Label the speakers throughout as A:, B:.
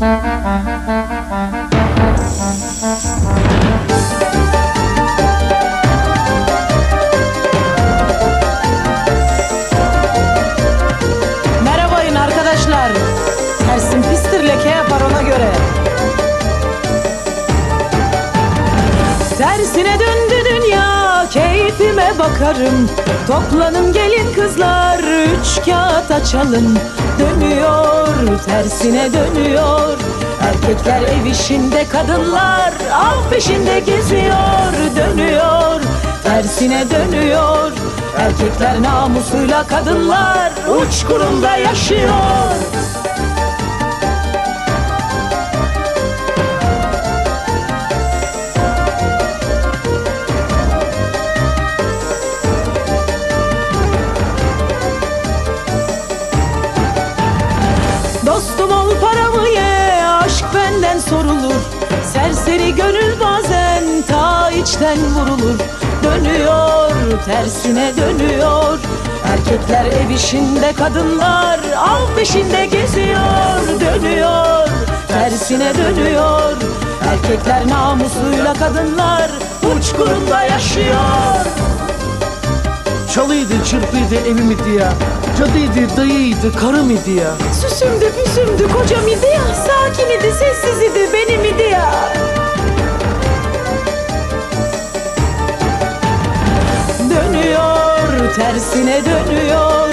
A: Thank you. Yaparım Toplanın gelin kızlar Üç kağıt açalım. Dönüyor tersine dönüyor. Erkekler ev işinde kadınlar Av peşinde geziyor. Dönüyor tersine dönüyor. Erkekler namusuyla kadınlar Uçkurunda yaşıyor sorulur Serseri gönül bazen ta içten vurulur. Dönüyor tersine dönüyor. Erkekler ev işinde kadınlar av peşinde geziyor. Dönüyor tersine dönüyor. Erkekler namusuyla kadınlar uçkurunda yaşıyor
B: Çalıydı, çırpıydı evimidi ya. Cadıydı, dayıydı, karım idi ya.
A: Süsümdü püsümdü kocam idi ya Sakin idi sessiz idi benim idi ya Dönüyor tersine dönüyor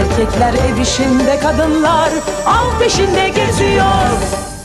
A: Erkekler ev işinde kadınlar Av peşinde geziyor